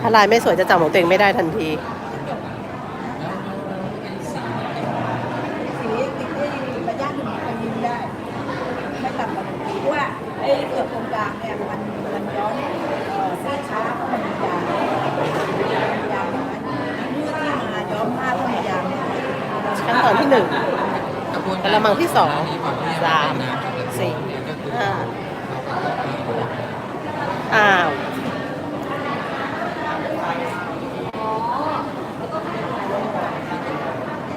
ถ้าลายไม่สวยจะจำของตัวเองไม่ได้ทันที สีติดได้ระยะหนึ่งมันยิงได้ ไม่ต่ำกว่าหนึ่งปีเพราะว่าไอ้เกือบตรงกลางเนี่ยมันมันย้อนเอ่อสีช้าเพราะมันยางมันยางน้อยเมื่อที่มาย้อมผ้างมียางเนี่ยขั้นตอนที่หนึ่ง กระบวนกระมังที่สองสามสี่ห้า อ้าว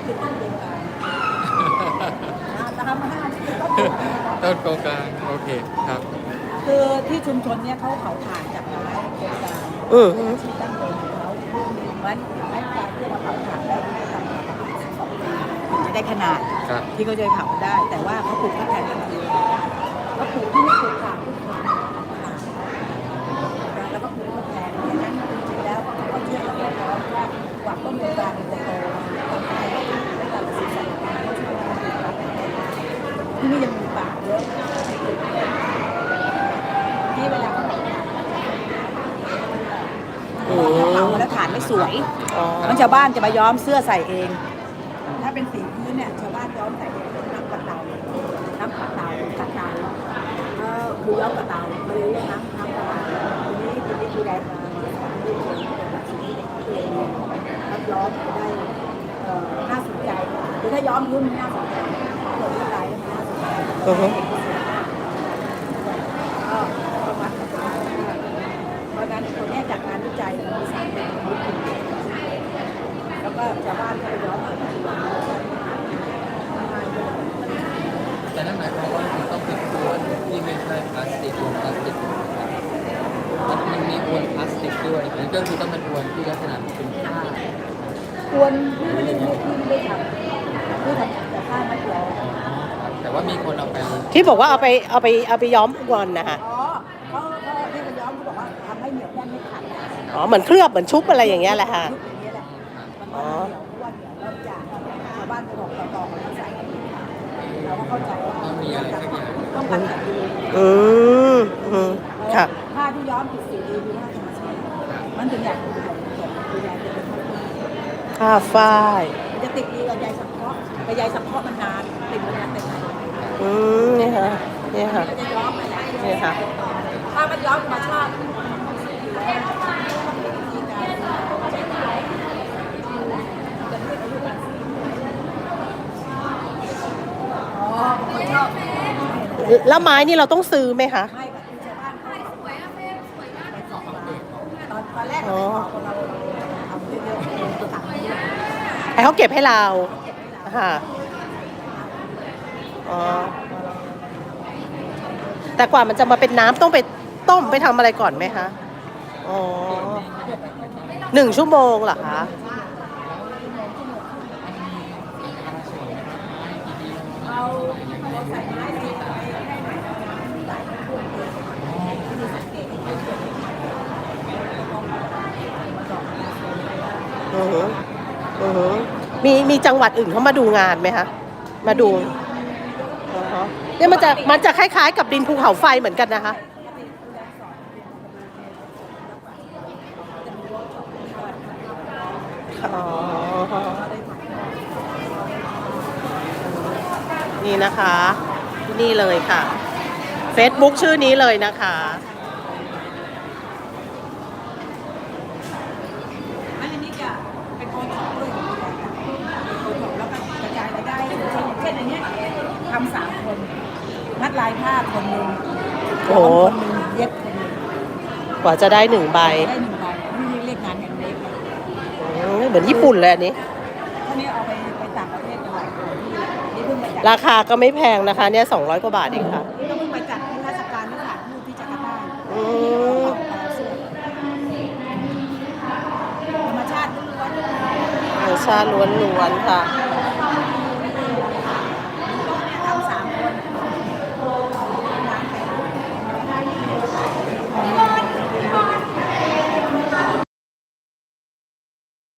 คือต้นเดียวกันตามมาห้าที่ ต้นเดียวกันต้นโกงกลางโอเคครับคือที่ชุมชนเนี่ยเขาเผาถ่านจากไม้โครงการอืมที่ตั้งเดิมของเขามันไม้การที่มาเผาถ่านได้ไม่ต่ำกว่าสองปีถึงจะได้ขนาดครับ ที่เขาจะเผาได้ แต่ว่าเขาปลูกข้าวแทนทันทีเขาปลูกที่ไม่ปลูกถ่านทุกคนแล้วก็ปลูกข้าวแทนดังนั้นจริงๆแล้วเขาก็เชื่อกันแล้วว่ากว่าต้นโครงการมันจะโตทำให้ได้ตลาดสินค้า ที่นี่ยังมีป่าเยอะที่เวลาเขาเผาถ่านอืถ้าเผามแล้วถ่านไม่สวยอ๋อมันชาวบ้านจะมาย้อมเสื้อใส่เอง ถ้าเป็นสีพื้นเนี่ยชาวบ้านย้อมใส่เองเป็นน้ำกระเตาน้ำกระเตากระเตาเออคือย้อมกระเตาไม่ได้เรียกน้ำน้ำกระเตาทีนี้ทีนี้คือแดงมาสอนที่เรียนเป็นแบบสีเด็กเองแล้วย้อมจะได้เอ่อน่าสนใจคือถ้าย้อมพื้นมันน่าสนใจเกิดอะไรมันน่า สนใจอือฮึก็ประวัติเพราะฉะนั้นตัวเนี้ยจากงานวิจัยมันมีสารเป็นวิธีแล้วก็ชาวบ้านก็ไปย้อมเอาไปดูแต่นั่นหมายความว่ามันต้องเป็นอวนที่ไม่ใช่พลาสติกอวนพลาสติกนะครับมันมีอวนพลาสติกด้วยนั่นก็คือต้องเป็นอวนที่ลักษณะเป็นผ้าควรที่ไม่ได้ที่ไม่ได้ทำที่ทำแต่ผ้ามัดย้อม แต่ว่ามีคนเอาไปที่บอกว่าเอาไปเอาไปเอาไปย้อมอวนนะคะอ๋อเขาเขาที่มันย้อมเขาบอกว่าทำให้เหนียวแน่นไม่ขาดอ๋อเหมือนเคลือบเหมือนชุบอะไรอย่างเงี้ยแหละค่ะยุบอย่างเงี้ยแหละมันก็เหนียวเพราะว่าเหนียวเริ่มจากชาวบ้านไปบอกต่อๆกันมาใส่เราก็เข้าใจว่าต้องมีอะไรสักอย่างต้องการแบบดีอืมอืมค่ะผ้าที่ย้อมผิดสีดีคือผ้าธรรมชาติมันถึงอยากดูแบบดูแลจะเป็นผ้าผ้าฝ้ายมันจะติดดีกว่าใยสังเคราะห์แต่ใยสังเคราะห์มันนานติดมานานติดนานอืมนี่ค่ะนี่ ค่ะเราจะย้อมอะไรนี่ค่ะ ถ้ามันย้อมธรรมชาติอ๋อคนชอบแล้วไม้นี่เราต้องซื้อไหมคะไม่กับที่ชาวบ้านเขาสวยอะเฟรมสวยมากไปสองมาตอนตอนแรกเราเราทำเยอะๆสั่งเยอะให้เขาเก็บให้เราค่ะอ๋อ แต่กว่ามันจะมาเป็นน้ำต้องไปต้มไปทำอะไรก่อนไหมคะอ๋อหนึ่งชั่วโมงเหรอคะเราเราใส่ไม้ดีไปให้หน่อยเราใส่พวกนี้ที่มีสังเกตอือหืออือหือมีมีจังหวัดอื่นเขามาดูงานไหมคะ มาดู เนี่ยมันจะมันจะคล้ายๆ กับดินภูเขาไฟเหมือนกันนะคะอ๋อนี่นะคะ ที่นี่เลยค่ะ Facebook ชื่อนี้เลยนะคะ อันนี้จะเป็นโคนของด้วยของเราเป็นโคนของแล้วก็กระจายรายได้เช่นเช่นอย่างเงี้ยทำสามคนมัดลายผ้าคนหนึ่ง โอ้โหคนหนึ่งเย็บคนหนึ่งกว่าจะได้หนึ่งใบได้หนึ่งใบนี่เรียกงานอย่างเล็กนะอืมเหมือนญี่ปุ่นเลยอันนี้ถ้านี้เอาไปไปต่างประเทศหน่อยนี่เพิ่งไปจัดราคาก็ไม่แพงนะคะ เนี่ยสองร้อยกว่าบาทเองค่ะนี่ก็เพิ่งไปจัดที่ราชการที่สถานทูตที่จาการ์ตาอืม ธรรมชาติล้วนรสชาติล้วนๆค่ะ